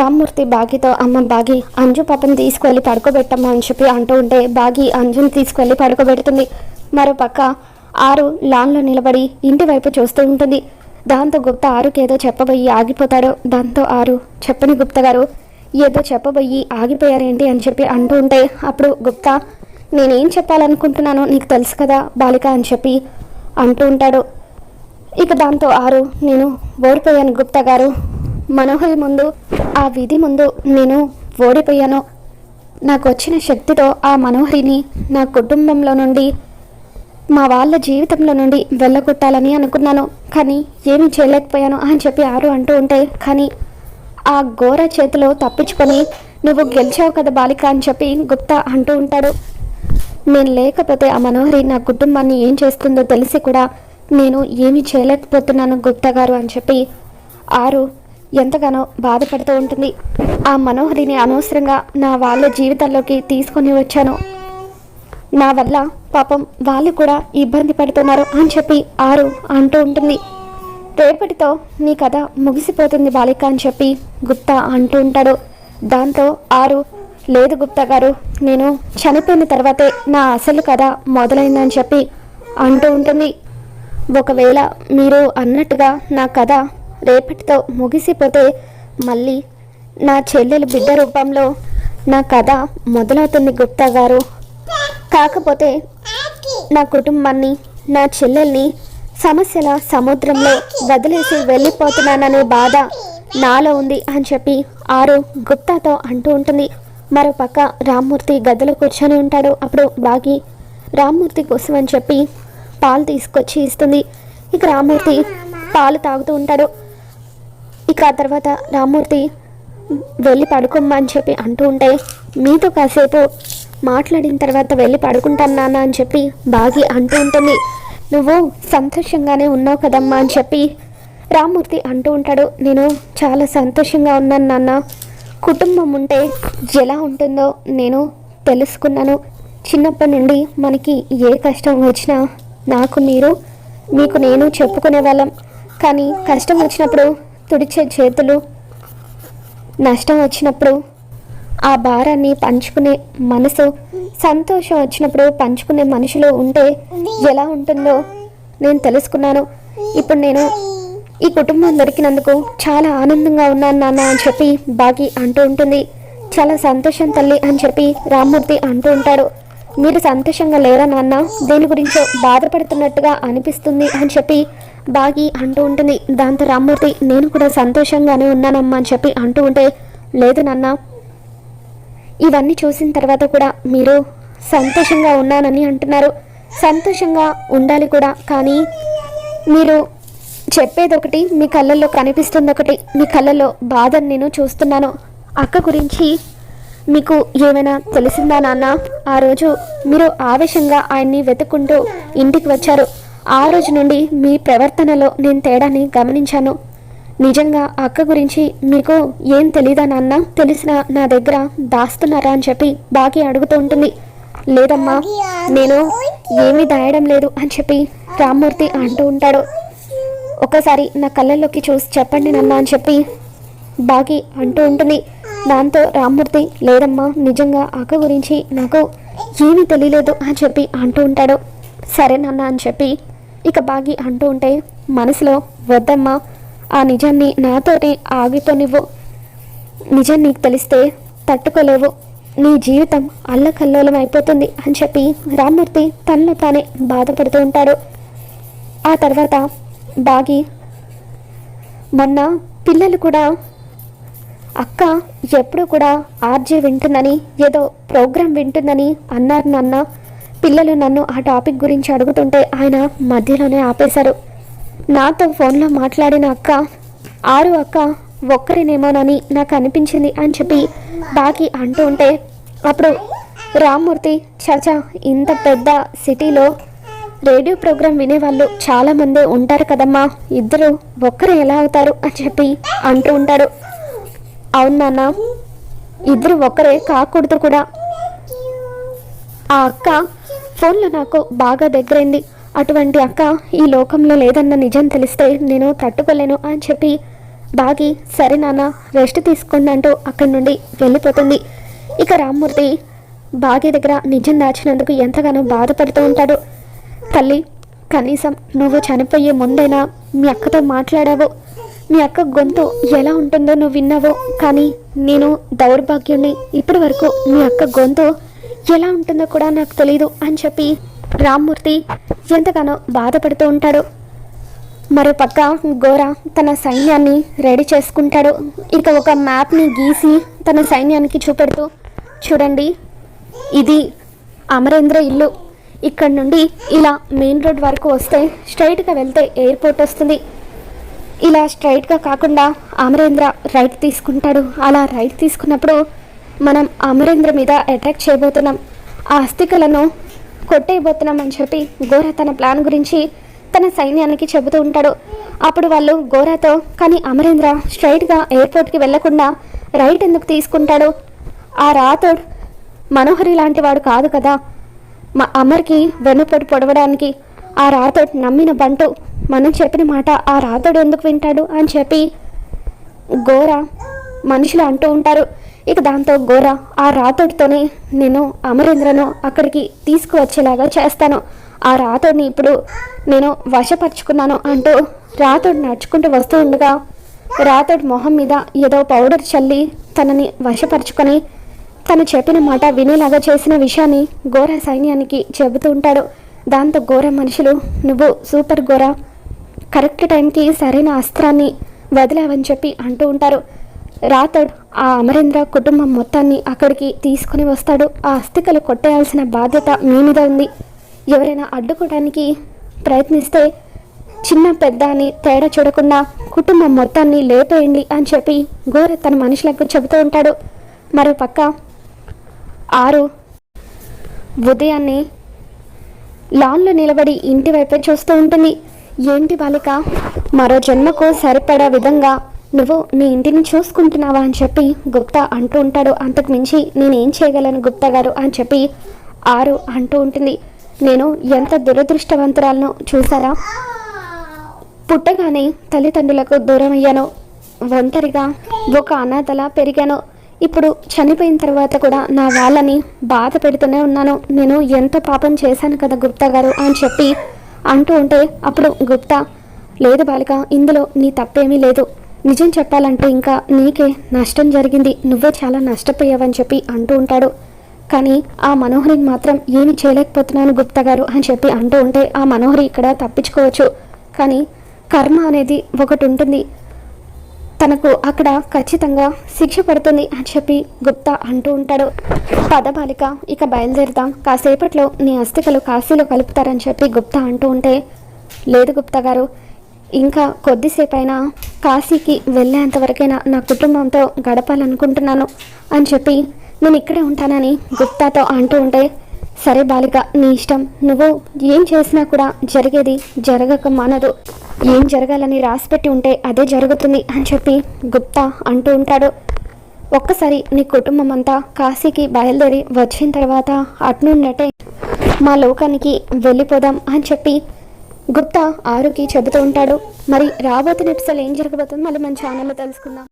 రామ్మూర్తి బాగితో అమ్మ బాగి అంజు పాపని తీసుకువెళ్ళి పడుకోబెట్టమ్మా అని చెప్పి అంటూ ఉంటే బాగి అంజుని తీసుకువెళ్ళి పడుకోబెడుతుంది. మరోపక్క ఆరు లాన్లో నిలబడి ఇంటి వైపు చూస్తూ ఉంటుంది. దాంతో గుప్తా ఆరుకి ఏదో చెప్పబోయి ఆగిపోతాడు దాంతో ఆరు చెప్పని గుప్తా గారు ఏదో చెప్పబోయి ఆగిపోయారేంటి అని చెప్పి అంటూ ఉంటే అప్పుడు గుప్తా నేనేం చెప్పాలనుకుంటున్నానో నీకు తెలుసు కదా బాలిక అని చెప్పి అంటూ ఉంటాడు. ఇక దాంతో ఆరు నేను ఓడిపోయాను గుప్తా గారు మనోహరి ముందు ఆ విధి ముందు నేను ఓడిపోయాను. నాకు వచ్చిన శక్తితో ఆ మనోహరిని నా కుటుంబంలో నుండి మా వాళ్ళ జీవితంలో నుండి వెళ్ళగొట్టాలని అనుకున్నాను. కానీ ఏమీ చేయలేకపోయాను అని చెప్పి ఆరు అంటూ ఉంటే కానీ ఆ ఘోర చేతిలో తప్పించుకొని నువ్వు గెలిచావు కదా బాలిక అని చెప్పి గుప్తా అంటూ ఉంటాడు. నేను లేకపోతే ఆ మనోహరి నా కుటుంబాన్ని ఏం చేస్తుందో తెలిసి కూడా నేను ఏమీ చేయలేకపోతున్నాను గుప్తా గారు అని చెప్పి ఆరు ఎంతగానో బాధపడుతూ ఉంటుంది. ఆ మనోహరిని అనవసరంగా నా వాళ్ళ జీవితాల్లోకి తీసుకొని వచ్చాను. నా వల్ల పాపం వాళ్ళు కూడా ఇబ్బంది పడుతున్నారు అని చెప్పి ఆరు అంటూ ఉంటుంది. రేపటితో నీ కథ ముగిసిపోతుంది బాలిక అని చెప్పి గుప్తా అంటూ ఉంటాడు. దాంతో ఆరు లేదు గుప్తా గారు నేను చనిపోయిన తర్వాతే నా అసలు కథ మొదలైందని చెప్పి అంటూ ఉంటుంది. ఒకవేళ మీరు అన్నట్టుగా నా కథ రేపటితో ముగిసిపోతే మళ్ళీ నా చెల్లెలు బిడ్డ రూపంలో నా కథ మొదలవుతుంది గుప్తా గారు. కాకపోతే నా కుటుంబాన్ని నా చెల్లెల్ని సమస్యల సముద్రంలో వదిలేసి వెళ్ళిపోతున్నాననే బాధ నాలో ఉంది అని చెప్పి ఆరు గుప్తాతో అంటూ ఉంటుంది. మరోపక్క రామ్మూర్తి గదిలో కూర్చొని ఉంటాడు. అప్పుడు బాగి రామ్మూర్తి కోసం అని చెప్పి పాలు తీసుకొచ్చి ఇస్తుంది. ఇక రామ్మూర్తి పాలు తాగుతూ ఉంటాడు. ఇక ఆ తర్వాత రామూర్తి వెళ్ళి పడుకోమ్మా అని చెప్పి అంటూ ఉంటే మీతో కాసేపు మాట్లాడిన తర్వాత వెళ్ళి పడుకుంటాను నాన్న అని చెప్పి బాగి అంటూ ఉంటుంది. నువ్వు సంతోషంగానే ఉన్నావు కదమ్మా అని చెప్పి రామ్మూర్తి అంటూ ఉంటాడు. నేను చాలా సంతోషంగా ఉన్నాను నాన్న. కుటుంబం ఉంటే ఎలా ఉంటుందో నేను తెలుసుకున్నాను. చిన్నప్పటి నుండి మనకి ఏ కష్టం వచ్చినా నాకు మీరు మీకు నేను చెప్పుకునే వాళ్ళం. కానీ కష్టం వచ్చినప్పుడు తుడిచే చేతులు నష్టం వచ్చినప్పుడు ఆ భారాన్ని పంచుకునే మనసు సంతోషం వచ్చినప్పుడు పంచుకునే మనుషులు ఉంటే ఎలా ఉంటుందో నేను తెలుసుకున్నాను. ఇప్పుడు నేను ఈ కుటుంబం దొరికినందుకు చాలా ఆనందంగా ఉన్నాను నాన్న అని చెప్పి బాగి అంటూ ఉంటుంది. చాలా సంతోషం తల్లి అని చెప్పి రామ్మూర్తి అంటూ ఉంటాడు. మీరు సంతోషంగా లేరా నాన్న? దేని గురించో బాధపడుతున్నట్టుగా అనిపిస్తుంది అని చెప్పి బాగి అంటూ ఉంటుంది. దాంతో రామ్మూర్తి నేను కూడా సంతోషంగానే ఉన్నానమ్మా అని చెప్పి అంటూ ఉంటే లేదు నాన్న. ఇవన్నీ చూసిన తర్వాత కూడా మీరు సంతోషంగా ఉన్నానని అంటున్నారు. సంతోషంగా ఉండాలి కూడా కానీ మీరు చెప్పేది ఒకటి మీ కళ్ళల్లో కనిపిస్తుంది ఒకటి మీ కళ్ళల్లో బాధను నేను చూస్తున్నాను. అక్క గురించి మీకు ఏమైనా తెలిసిందా నాన్న? ఆ రోజు మీరు ఆవేశంగా ఆయన్ని వెతుక్కుంటూ ఇంటికి వచ్చారు. ఆ రోజు నుండి మీ ప్రవర్తనలో నేను తేడాని గమనించాను. నిజంగా అక్క గురించి మీకు ఏం తెలీదా నాన్న? తెలిసిన నా దగ్గర దాస్తున్నారా అని చెప్పి బాగి అడుగుతూ ఉంటుంది. లేదమ్మా నేను ఏమీ దాయడం లేదు అని చెప్పి రామ్మూర్తి అంటూ ఉంటాడు. ఒకసారి నా కళ్ళల్లోకి చూసి చెప్పండి నాన్న అని చెప్పి బాగి అంటూ ఉంటుంది. దాంతో రామ్మూర్తి లేదమ్మా నిజంగా అక్క గురించి నాకు ఏమీ తెలియలేదు అని చెప్పి అంటూ ఉంటాడు. సరే నాన్న అని చెప్పి ఇక బాగి అంటూ ఉంటే మనసులో వద్దమ్మా ఆ నిజాన్ని నాతోనే ఆగిపోనివ్వు నిజం నీకు తెలిస్తే తట్టుకోలేవు. నీ జీవితం అల్లకల్లోలం అయిపోతుంది అని చెప్పి రామ్మూర్తి తనలో తానే బాధపడుతూ ఉంటాడు. ఆ తర్వాత బాగి మొన్న పిల్లలు కూడా అక్క ఎప్పుడు కూడా ఆర్జే వింటుందని ఏదో ప్రోగ్రాం వింటుందని అన్నారు నాన్న. పిల్లలు నన్ను ఆ టాపిక్ గురించి అడుగుతుంటే ఆయన మధ్యలోనే ఆపేశారు. నాతో ఫోన్లో మాట్లాడిన అక్క ఆరు అక్క ఒక్కరినేమోనని నాకు అనిపించింది అని చెప్పి బాకి అంటూ ఉంటే అప్పుడు రామ్మూర్తి చచా ఇంత పెద్ద సిటీలో రేడియో ప్రోగ్రాం వినేవాళ్ళు చాలామందే ఉంటారు కదమ్మా ఇద్దరు ఒక్కరు ఎలా అవుతారు అని చెప్పి అంటూ ఉంటాడు. అవును నాన్న ఇద్దరు ఒక్కరే కాకూడదు కూడా. ఆ అక్క ఫోన్లో నాకు బాగా దగ్గరైంది. అటువంటి అక్క ఈ లోకంలో లేదన్న నిజం తెలిస్తే నేను తట్టుకోలేను అని చెప్పి బాగి సరే నాన్న రెస్ట్ తీసుకోండి అంటూ అక్కడి నుండి వెళ్ళిపోతుంది. ఇక రామ్మూర్తి బాగి దగ్గర నిజం దాచినందుకు ఎంతగానో బాధపడుతూ ఉంటాడు. తల్లి కనీసం నువ్వు చనిపోయే ముందైనా మీ అక్కతో మాట్లాడావు. మీ అక్క గొంతు ఎలా ఉంటుందో నువ్వు విన్నావు. కానీ నేను దౌర్భాగ్యుణ్ణి. ఇప్పటి వరకు మీ అక్క గొంతు ఎలా ఉంటుందో కూడా నాకు తెలియదు అని చెప్పి రామ్మూర్తి ఎంతగానో బాధపడుతూ ఉంటాడు. మరో పక్క గోర తన సైన్యాన్ని రెడీ చేసుకుంటాడు. ఇక ఒక మ్యాప్ని గీసి తన సైన్యానికి చూపెడుతూ చూడండి ఇది అమరేంద్ర ఇల్లు. ఇక్కడ నుండి ఇలా మెయిన్ రోడ్ వరకు వస్తే స్ట్రైట్గా వెళ్తే ఎయిర్పోర్ట్ వస్తుంది. ఇలా స్ట్రైట్గా కాకుండా అమరేంద్ర రైట్ తీసుకుంటాడు. అలా రైట్ తీసుకున్నప్పుడు మనం అమరేంద్ర మీద అటాక్ చేయబోతున్నాం. ఆ అస్థికలను కొట్టేయబోతున్నాం అని చెప్పి ఘోర తన ప్లాన్ గురించి తన సైన్యానికి చెబుతూ ఉంటాడు. అప్పుడు వాళ్ళు ఘోరతో కానీ అమరేంద్ర స్ట్రైట్గా ఎయిర్పోర్ట్కి వెళ్ళకుండా రైట్ ఎందుకు తీసుకుంటాడు? ఆ రాథోడ్ మనోహరి లాంటి వాడు కాదు కదా. మా అమర్కి వెన్నుపోటు పొడవడానికి ఆ రాతోడు నమ్మిన బంటు మనం చెప్పిన మాట ఆ రాతోడు ఎందుకు వింటాడు? అని చెప్పి గోర మనుషులు అంటూ ఉంటారు. ఇక దాంతో గోర ఆ రాతోడితోనే నేను అమరేంద్రను అక్కడికి తీసుకువచ్చేలాగా చేస్తాను. ఆ రాతోడిని ఇప్పుడు నేను వశపరుచుకున్నాను అంటూ రాతోడు నడుచుకుంటూ వస్తూ ఉండగా రాతోడి మొహం మీద ఏదో పౌడర్ చల్లి తనని వశపరుచుకొని తను చెప్పిన మాట వినేలాగా చేసిన విషయాన్ని ఘోర సైన్యానికి చెబుతూ ఉంటాడు. దాంతో ఘోర మనుషులు నువ్వు సూపర్ ఘోర కరెక్ట్ టైంకి సరైన అస్త్రాన్ని వదిలావని చెప్పి అంటూ ఉంటారు. రాతడ్ ఆ అమరేంద్ర కుటుంబం మొత్తాన్ని అక్కడికి తీసుకుని వస్తాడు. ఆ అస్థికలు కొట్టేయాల్సిన బాధ్యత మీ మీద ఉంది. ఎవరైనా అడ్డుకోవడానికి ప్రయత్నిస్తే చిన్న పెద్ద అని తేడా చూడకుండా కుటుంబం మొత్తాన్ని లేపేయండి అని చెప్పి ఘోర తన మనుషులకు చెబుతూ ఉంటాడు. మరో పక్క ఆరు ఉదయాన్నే లాన్లో నిలబడి ఇంటి వైపే చూస్తూ ఉంటుంది. ఏంటి బాలిక? మరో జన్మకు సరిపడా విధంగా నువ్వు నీ ఇంటిని చూసుకుంటున్నావా అని చెప్పి గుప్తా అంటూ ఉంటాడు. అంతకు మించి నేనేం చేయగలను గుప్తా గారు అని చెప్పి ఆరు అంటూ ఉంటుంది. నేను ఎంత దురదృష్టవంతురాలను చూసారా? పుట్టగానే తల్లిదండ్రులకు దూరం అయ్యాను. ఒంటరిగా ఒక అనాథలా పెరిగాను. ఇప్పుడు చనిపోయిన తర్వాత కూడా నా వాళ్ళని బాధ పెడుతూనే ఉన్నాను. నేను ఎంత పాపం చేశాను కదా గుప్తా గారు అని చెప్పి అంటూ ఉంటే అప్పుడు గుప్తా లేదు బాలిక ఇందులో నీ తప్పేమీ లేదు. నిజం చెప్పాలంటే ఇంకా నీకే నష్టం జరిగింది. నువ్వే చాలా నష్టపోయావని చెప్పి అంటూ ఉంటాడు. కానీ ఆ మనోహరిని మాత్రం ఏమి చేయలేకపోతున్నాను గుప్తా గారు అని చెప్పి అంటూ ఉంటే ఆ మనోహరి ఇక్కడ తప్పించుకోవచ్చు. కానీ కర్మ అనేది ఒకటి ఉంటుంది. తనకు అక్కడ ఖచ్చితంగా శిక్ష పడుతుంది అని చెప్పి గుప్తా అంటూ ఉంటాడు. పదబాలిక ఇక బయలుదేరుదాం కాసేపట్లో నీ అస్థికలు కాశీలో కలుపుతారని చెప్పి గుప్తా అంటూ ఉంటే లేదు గుప్తా గారు ఇంకా కొద్దిసేపైనా కాశీకి వెళ్ళేంత వరకైనా నా కుటుంబంతో గడపాలనుకుంటున్నాను అని చెప్పి నేను ఇక్కడే ఉంటానని గుప్తాతో అంటూ ఉంటే సరే బాలిక నీ ఇష్టం. నువ్వు ఏం చేసినా కూడా జరిగేది జరగక మానదు. ఏం జరగాలని రాసిపెట్టి ఉంటే అదే జరుగుతుంది అని చెప్పి గుప్తా అంటూ ఉంటాడు. ఒక్కసారి నీ కుటుంబం అంతా కాశీకి బయలుదేరి వచ్చిన తర్వాత అట్నుండటే మా లోకానికి వెళ్ళిపోదాం అని చెప్పి గుప్తా ఆరుకి చెబుతూ ఉంటాడు. మరి రాబోతున్న ఎపిసోడ్ ఏం జరగబోతుందో మళ్ళీ మన ఛానల్లో తెలుసుకుందాం.